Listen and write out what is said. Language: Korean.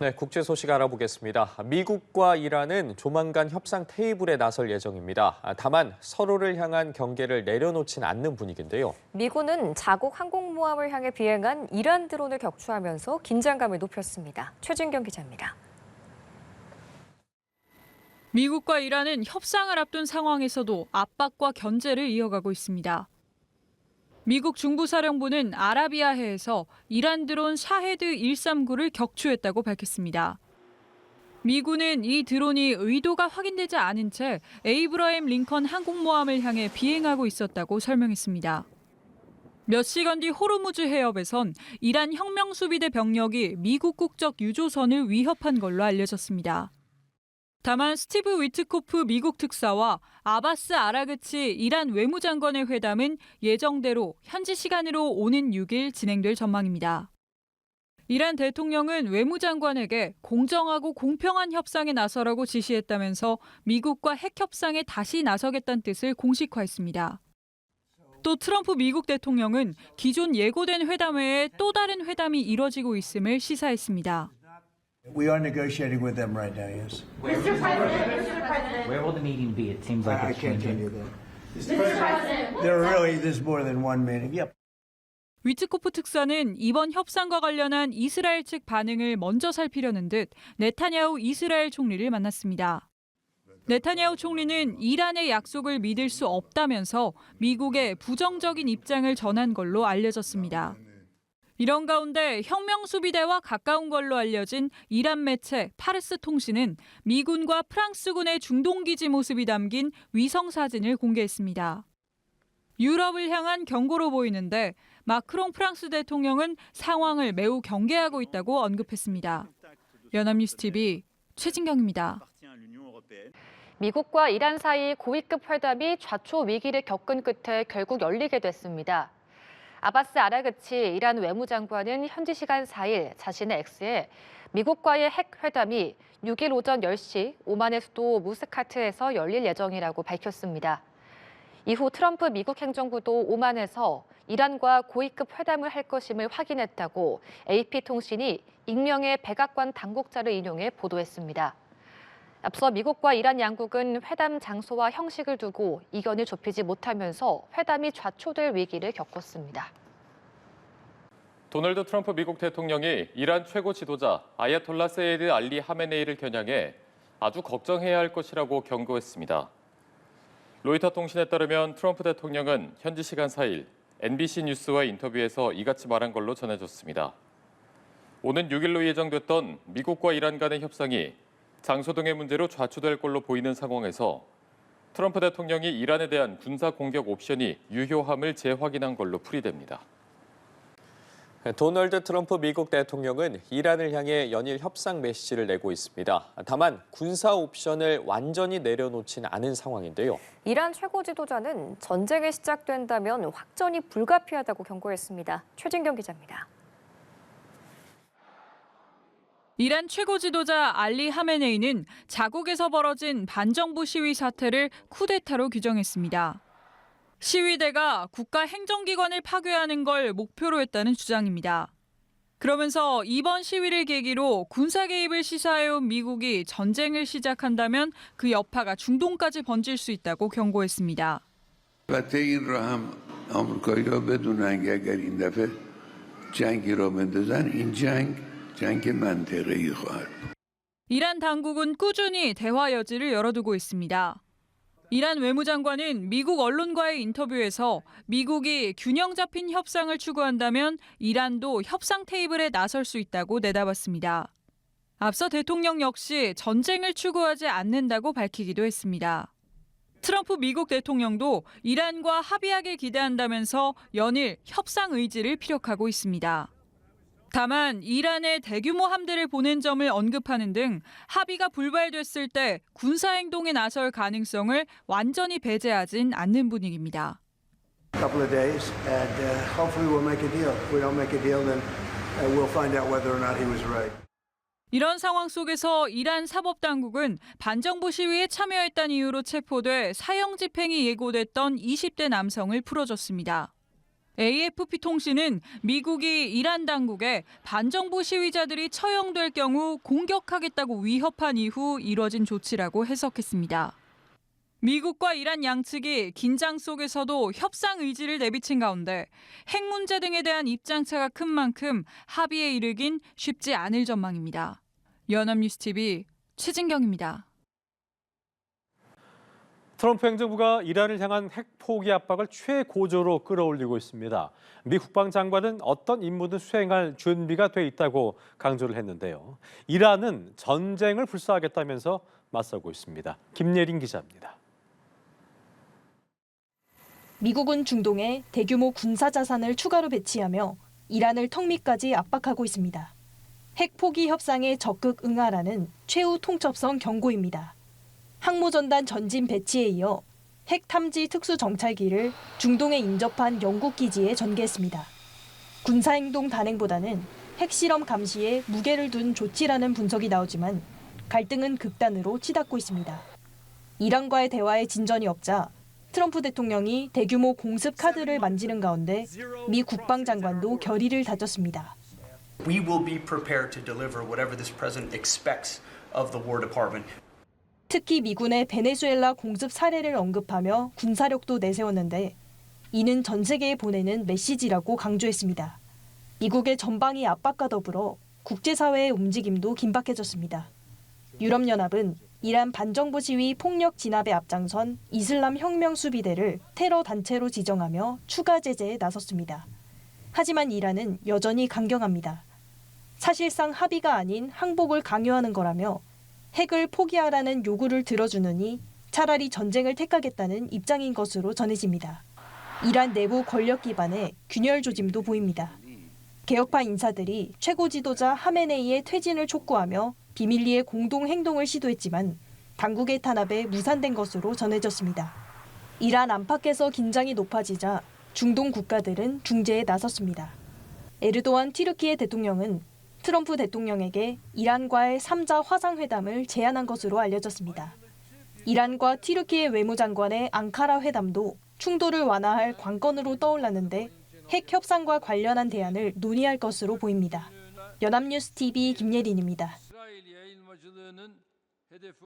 네, 국제 소식 알아보겠습니다. 미국과 이란은 조만간 협상 테이블에 나설 예정입니다. 아, 다만 서로를 향한 경계를 내려놓진 않는 분위기인데요. 미군은 자국 항공모함을 향해 비행한 이란 드론을 격추하면서 긴장감을 높였습니다. 최진경 기자입니다. 미국과 이란은 협상을 앞둔 상황에서도 압박과 견제를 이어가고 있습니다. 미국 중부사령부는 아라비아해에서 이란 드론 샤헤드 139를 격추했다고 밝혔습니다. 미군은 이 드론이 의도가 확인되지 않은 채 에이브라임 링컨 항공모함을 향해 비행하고 있었다고 설명했습니다. 몇 시간 뒤 호르무즈 해협에선 이란 혁명수비대 병력이 미국 국적 유조선을 위협한 걸로 알려졌습니다. 다만 스티브 위트코프 미국 특사와 아바스 아라그치 이란 외무장관의 회담은 예정대로 현지 시간으로 오는 6일 진행될 전망입니다. 이란 대통령은 외무장관에게 공정하고 공평한 협상에 나서라고 지시했다면서 미국과 핵 협상에 다시 나서겠다는 뜻을 공식화했습니다. 또 트럼프 미국 대통령은 기존 예고된 회담 외에 또 다른 회담이 이뤄지고 있음을 시사했습니다. We are negotiating with them right now, yes. Mr. President, Mr. President, Where will the meeting be? It seems like I I it's can't tell changing. you that. Mr. President, There are really, there's more than one meeting. Yep. 위트코프 특사는 이번 협상과 관련한 이스라엘 측 반응을 먼저 살피려는 듯 네타냐후 이스라엘 총리를 만났습니다. 네타냐후 총리는 이란의 약속을 믿을 수 없다면서 미국에 부정적인 입장을 전한 걸로 알려졌습니다. 이런 가운데 혁명수비대와 가까운 걸로 알려진 이란 매체 파르스 통신은 미군과 프랑스군의 중동기지 모습이 담긴 위성 사진을 공개했습니다. 유럽을 향한 경고로 보이는데 마크롱 프랑스 대통령은 상황을 매우 경계하고 있다고 언급했습니다. 연합뉴스 TV 최진경입니다. 미국과 이란 사이 고위급 회담이 좌초 위기를 겪은 끝에 결국 열리게 됐습니다. 아바스 아라그치 이란 외무장관은 현지 시간 4일 자신의 X에 미국과의 핵 회담이 6일 오전 10시 오만의 수도 무스카트에서 열릴 예정이라고 밝혔습니다. 이후 트럼프 미국 행정부도 오만에서 이란과 고위급 회담을 할 것임을 확인했다고 AP통신이 익명의 백악관 당국자를 인용해 보도했습니다. 앞서 미국과 이란 양국은 회담 장소와 형식을 두고 이견을 좁히지 못하면서 회담이 좌초될 위기를 겪었습니다. 도널드 트럼프 미국 대통령이 이란 최고 지도자 아야톨라 세이드 알리 하메네이를 겨냥해 아주 걱정해야 할 것이라고 경고했습니다. 로이터 통신에 따르면 트럼프 대통령은 현지 시간 4일 NBC 뉴스와 인터뷰에서 이같이 말한 걸로 전해졌습니다. 오는 6일로 예정됐던 미국과 이란 간의 협상이 장소 등의 문제로 좌초될 걸로 보이는 상황에서 트럼프 대통령이 이란에 대한 군사 공격 옵션이 유효함을 재확인한 걸로 풀이됩니다. 도널드 트럼프 미국 대통령은 이란을 향해 연일 협상 메시지를 내고 있습니다. 다만 군사 옵션을 완전히 내려놓진 않은 상황인데요. 이란 최고 지도자는 전쟁이 시작된다면 확전이 불가피하다고 경고했습니다. 최진경 기자입니다. 이란 최고 지도자 알리 하메네이는 자국에서 벌어진 반정부 시위 사태를 쿠데타로 규정했습니다. 시위대가 국가 행정기관을 파괴하는 걸 목표로 했다는 주장입니다. 그러면서 이번 시위를 계기로 군사 개입을 시사해온 미국이 전쟁을 시작한다면 그 여파가 중동까지 번질 수 있다고 경고했습니다. البته این را هم آمریکایی ها بدونن که اگر این دفعه جنگی را بندازن این جنگ جنگ منطقه‌ای خواهد بود. 이란 당국은 꾸준히 대화 여지를 열어두고 있습니다. 이란 외무장관은 미국 언론과의 인터뷰에서 미국이 균형 잡힌 협상을 추구한다면 이란도 협상 테이블에 나설 수 있다고 내다봤습니다. 앞서 대통령 역시 전쟁을 추구하지 않는다고 밝히기도 했습니다. 트럼프 미국 대통령도 이란과 합의하길 기대한다면서 연일 협상 의지를 피력하고 있습니다. 다만 이란에 대규모 함대를 보낸 점을 언급하는 등 합의가 불발됐을 때 군사 행동에 나설 가능성을 완전히 배제하진 않는 분위기입니다. Couple of days, and uh, hopefully we'll make a deal. If we don't make a deal, then uh, we'll find out whether or not he was right. 이런 상황 속에서 이란 사법 당국은 반정부 시위에 참여했다는 이유로 체포돼 사형 집행이 예고됐던 20대 남성을 풀어줬습니다. AFP 통신은 미국이 이란 당국에 반정부 시위자들이 처형될 경우 공격하겠다고 위협한 이후 이뤄진 조치라고 해석했습니다. 미국과 이란 양측이 긴장 속에서도 협상 의지를 내비친 가운데 핵 문제 등에 대한 입장차가 큰 만큼 합의에 이르긴 쉽지 않을 전망입니다. 연합뉴스 TV 최진경입니다. 트럼프 행정부가 이란을 향한 핵 포기 압박을 최고조로 끌어올리고 있습니다. 미 국방장관은 어떤 임무든 수행할 준비가 돼 있다고 강조를 했는데요. 이란은 전쟁을 불사하겠다면서 맞서고 있습니다. 김예린 기자입니다. 미국은 중동에 대규모 군사 자산을 추가로 배치하며 이란을 턱 밑까지 압박하고 있습니다. 핵 포기 협상에 적극 응하라는 최후 통첩성 경고입니다. 항모전단 전진 배치에 이어 핵 탐지 특수 정찰기를 중동에 인접한 영국 기지에 전개했습니다. 군사행동 단행보다는 핵실험 감시에 무게를 둔 조치라는 분석이 나오지만 갈등은 극단으로 치닫고 있습니다. 이란과의 대화에 진전이 없자 트럼프 대통령이 대규모 공습 카드를 만지는 가운데 미 국방장관도 결의를 다졌습니다. We will be prepared to deliver whatever this president expects of the War Department. 특히 미군의 베네수엘라 공습 사례를 언급하며 군사력도 내세웠는데 이는 전 세계에 보내는 메시지라고 강조했습니다. 미국의 전방위 압박과 더불어 국제사회의 움직임도 긴박해졌습니다. 유럽연합은 이란 반정부 시위 폭력 진압에 앞장선 이슬람 혁명 수비대를 테러 단체로 지정하며 추가 제재에 나섰습니다. 하지만 이란은 여전히 강경합니다. 사실상 합의가 아닌 항복을 강요하는 거라며 핵을 포기하라는 요구를 들어주느니 차라리 전쟁을 택하겠다는 입장인 것으로 전해집니다. 이란 내부 권력 기반에 균열 조짐도 보입니다. 개혁파 인사들이 최고 지도자 하메네이의 퇴진을 촉구하며 비밀리에 공동 행동을 시도했지만 당국의 탄압에 무산된 것으로 전해졌습니다. 이란 안팎에서 긴장이 높아지자 중동 국가들은 중재에 나섰습니다. 에르도안 튀르키예 대통령은 트럼프 대통령에게 이란과의 3자 화상회담을 제안한 것으로 알려졌습니다. 이란과 튀르키예 외무장관의 앙카라 회담도 충돌을 완화할 관건으로 떠올랐는데 핵 협상과 관련한 대안을 논의할 것으로 보입니다. 연합뉴스 TV 김예린입니다.